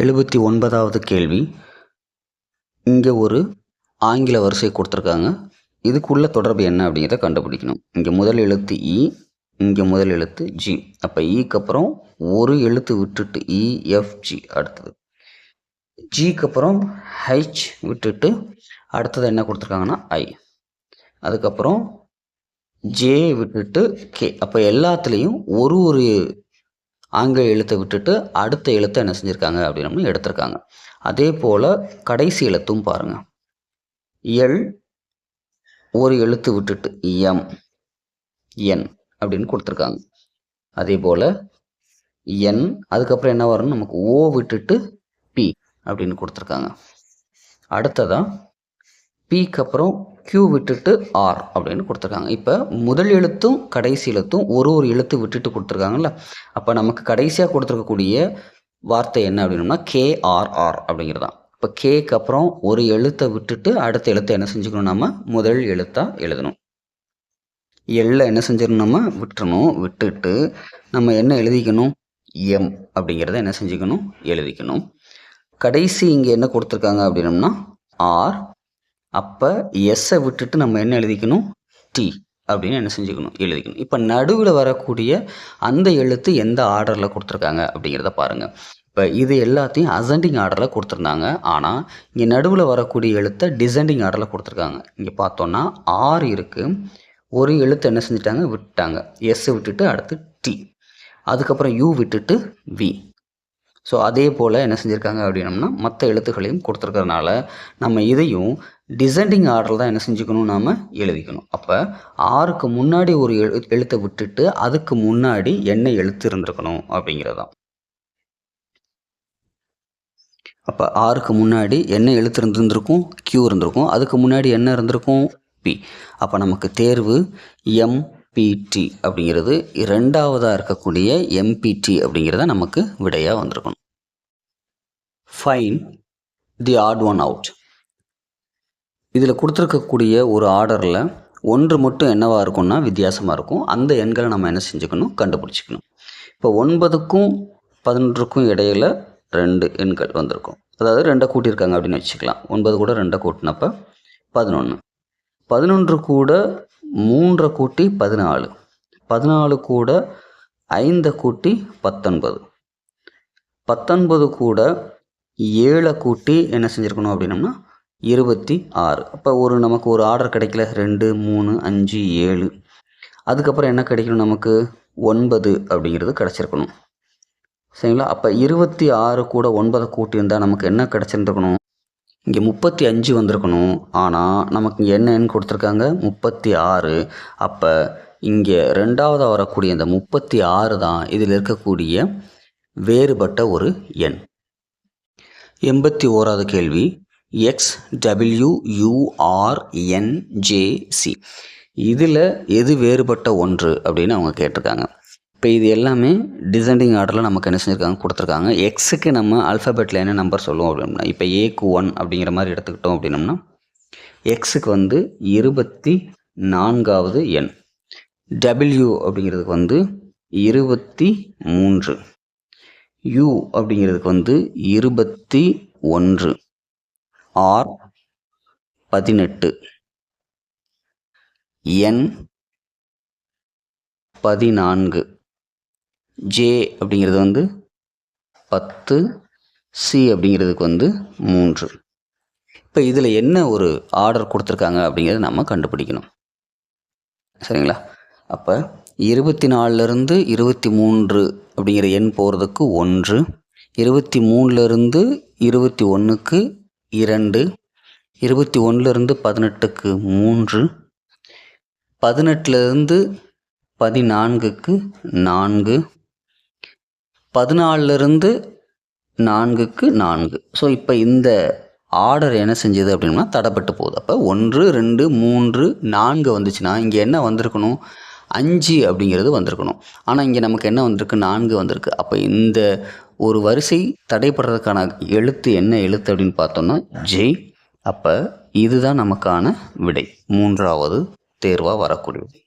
எழுபத்தி ஒன்பதாவது கேள்வி. இங்கே ஒரு ஆங்கில வரிசை கொடுத்துருக்காங்க. இதுக்குள்ள தொடர்பு என்ன அப்படிங்கிறத கண்டுபிடிக்கணும். இங்கே முதல் எழுத்து e, இ இங்கே முதல் எழுத்து ஜி அப்போ ஈக்கு e அப்புறம் ஒரு எழுத்து விட்டுட்டு e, இஎஃப்ஜி அடுத்தது. ஜிக்கு அப்புறம் ஹெச் விட்டுட்டு அடுத்தது என்ன கொடுத்துருக்காங்கன்னா ஐ அதுக்கப்புறம் ஜே விட்டுட்டு கே அப்போ எல்லாத்துலேயும் ஒரு ஒரு ஆங்கில எழுத்தை விட்டுட்டு அடுத்த எழுத்தை என்ன செஞ்சுருக்காங்க அப்படின்னு எடுத்திருக்காங்க. அதே போல் கடைசி எழுத்தும் பாருங்கள் எல் ஒரு எழுத்து விட்டுட்டு எம் என் அப்படின்னு கொடுத்துருக்காங்க. அதே போல் என் அதுக்கப்புறம் என்ன வரும்னு நமக்கு ஓ விட்டுட்டு பி அப்படின்னு கொடுத்துருக்காங்க. அடுத்ததாக பிக்கு அப்புறம் கியூ விட்டுட்டு ஆர் அப்படின்னு கொடுத்துருக்காங்க. இப்போ முதல் எழுத்தும் கடைசி எழுத்தும் ஒரு ஒரு எழுத்து விட்டுட்டு கொடுத்துருக்காங்கல்ல. அப்போ நமக்கு கடைசியாக கொடுத்துருக்கக்கூடிய வார்த்தை என்ன அப்படின்னோம்னா கேஆர்ஆர் அப்படிங்கிறது தான் இப்போ கேக்கு அப்புறம் ஒரு எழுத்தை விட்டுட்டு அடுத்த எழுத்தை என்ன செஞ்சுக்கணும் நம்ம முதல் எழுத்தாக எழுதணும். எல்ல என்ன செஞ்சிடணும் நம்ம விட்டுறணும். விட்டுட்டு நம்ம என்ன எழுதிக்கணும்? எம் அப்படிங்கிறத என்ன செஞ்சுக்கணும்? எழுதிக்கணும். கடைசி இங்கே என்ன கொடுத்துருக்காங்க அப்படின்னம்னா ஆர் அப்போ எஸ்ஸை விட்டுட்டு நம்ம என்ன எழுதிக்கணும்? டி அப்படின்னு என்ன செஞ்சுக்கணும்? எழுதிக்கணும். இப்போ நடுவில் வரக்கூடிய அந்த எழுத்து எந்த ஆர்டரில் கொடுத்துருக்காங்க அப்படிங்கிறத பாருங்கள் இப்போ இது எல்லாத்தையும் அசண்டிங் ஆர்டரில் கொடுத்துருந்தாங்க. ஆனால் இங்கே நடுவில் வரக்கூடிய எழுத்தை டிசெண்டிங் ஆர்டரில் கொடுத்துருக்காங்க. இங்கே பார்த்தோன்னா ஆறு இருக்குது ஒரு எழுத்து என்ன செஞ்சிட்டாங்க? விட்டாங்க. எஸ் விட்டுட்டு அடுத்து டி அதுக்கப்புறம் யூ விட்டுட்டு வி ஸோ அதே போல் என்ன செஞ்சுருக்காங்க அப்படின்னம்னா மற்ற எழுத்துக்களையும் கொடுத்துருக்கறனால நம்ம இதையும் டிசெண்டிங் ஆர்டர் தான் என்ன செஞ்சுக்கணும் நாம் எழுதிக்கணும். அப்போ ஆறுக்கு முன்னாடி ஒரு எழு எழுத்தை விட்டுட்டு அதுக்கு முன்னாடி என்ன எழுத்து இருந்திருக்கணும் அப்படிங்கிறதான். அப்போ ஆறுக்கு முன்னாடி என்ன எழுத்து இருந்திருந்திருக்கும் கியூ இருந்திருக்கும் அதுக்கு முன்னாடி என்ன இருந்திருக்கும்? பி அப்போ நமக்கு தேர்வு எம்பிடி அப்படிங்கிறது ரெண்டாவதாக இருக்கக்கூடிய எம்பிடி அப்படிங்கிறத நமக்கு விடையாக வந்திருக்கணும். Find the odd one out இதில் கொடுத்துருக்கக்கூடிய ஒரு ஆர்டரில் ஒன்று மட்டும் என்னவாக இருக்கும்னா வித்தியாசமாக இருக்கும். அந்த எண்களை நம்ம என்ன செஞ்சுக்கணும்? கண்டுபிடிச்சிக்கணும். இப்போ ஒன்பதுக்கும் பதினொன்றுக்கும் இடையில் ரெண்டு எண்கள் வந்திருக்கும். அதாவது ரெண்டை கூட்டியிருக்காங்க அப்படின்னு வச்சுக்கலாம். ஒன்பது கூட ரெண்டை கூட்டினப்போ பதினொன்று பதினொன்று கூட மூன்றை கூட்டி பதினாலு. பதினாலு கூட ஐந்தை கூட்டி பத்தொன்பது. பத்தொன்பது கூட ஏழை கூட்டி என்ன செஞ்சுருக்கணும் அப்படின்னம்னா இருபத்தி ஆறு. அப்போ ஒரு நமக்கு ஒரு ஆர்டர் கிடைக்கல. ரெண்டு மூணு அஞ்சு ஏழு. அதுக்கப்புறம் என்ன கிடைக்கணும் நமக்கு? ஒன்பது அப்படிங்கிறது கிடச்சிருக்கணும். சரிங்களா? அப்போ இருபத்தி ஆறு கூட ஒன்பதை கூட்டியிருந்தால் நமக்கு என்ன கிடச்சிருந்துருக்கணும்? இங்கே முப்பத்தி அஞ்சு வந்திருக்கணும். ஆனால் நமக்கு இங்கே என்ன எண் கொடுத்துருக்காங்க? முப்பத்தி ஆறு. அப்போ இங்கே ரெண்டாவதாக வரக்கூடிய இந்த முப்பத்தி ஆறு தான் இதில் இருக்கக்கூடிய வேறுபட்ட ஒரு எண். எண்பத்தி ஓராவது கேள்வி. எக்ஸ் டபிள்யூ யூஆர்என்ஜேசி இதில் எது வேறுபட்ட ஒன்று அப்படின்னு அவங்க கேட்டிருக்காங்க. இப்போ இது எல்லாமே டிசைனிங் ஆர்டரில் நமக்கு என்ன செஞ்சுருக்காங்க கொடுத்துருக்காங்க. எக்ஸுக்கு நம்ம அல்ஃபபெட்டில் என்ன நம்பர் சொல்லுவோம் அப்படின்னா இப்போ ஏக்கு ஒன் அப்படிங்கிற மாதிரி எடுத்துக்கிட்டோம் அப்படின்னம்னா எக்ஸுக்கு வந்து இருபத்தி நான்காவது எண். டபிள்யூ அப்படிங்கிறதுக்கு வந்து இருபத்தி மூன்று. யூ அப்படிங்கிறதுக்கு வந்து இருபத்தி ஒன்று. ஆர் பதினெட்டு. என் பதினான்கு. ஜே அப்படிங்கிறது வந்து பத்து சி அப்படிங்கிறதுக்கு வந்து மூன்று. இப்போ இதில் என்ன ஒரு ஆர்டர் கொடுத்துருக்காங்க அப்படிங்கிறத நம்ம கண்டுபிடிக்கணும். சரிங்களா? அப்போ இருபத்தி நாலுலேருந்து இருபத்தி மூன்று அப்படிங்கிற எண் போகிறதுக்கு ஒன்று. இருபத்தி மூணுலேருந்து இருபத்தி ஒன்றுக்கு இரண்டு இருபத்தி ஒன்றுலேருந்து பதினெட்டுக்கு மூன்று பதினெட்டுலேருந்து பதினான்குக்கு நான்கு பதினாலிருந்து நான்குக்கு நான்கு. ஸோ இப்போ இந்த ஆர்டர் என்ன செஞ்சது அப்படின்னா தடப்பட்டு போகுது. அப்போ ஒன்று ரெண்டு மூன்று நான்கு வந்துச்சுன்னா இங்கே என்ன வந்திருக்கணும்? அஞ்சு அப்படிங்கிறது வந்திருக்கணும். ஆனால் இங்கே நமக்கு என்ன வந்திருக்கு? நான்கு வந்திருக்கு. அப்போ இந்த ஒரு வரிசை தடைப்படுறதுக்கான எழுத்து என்ன எழுத்து அப்படின்னு பார்த்தோம்னா ஜெய் அப்போ இதுதான் நமக்கான விடை. மூன்றாவது தேர்வாக வரக்கூடியது.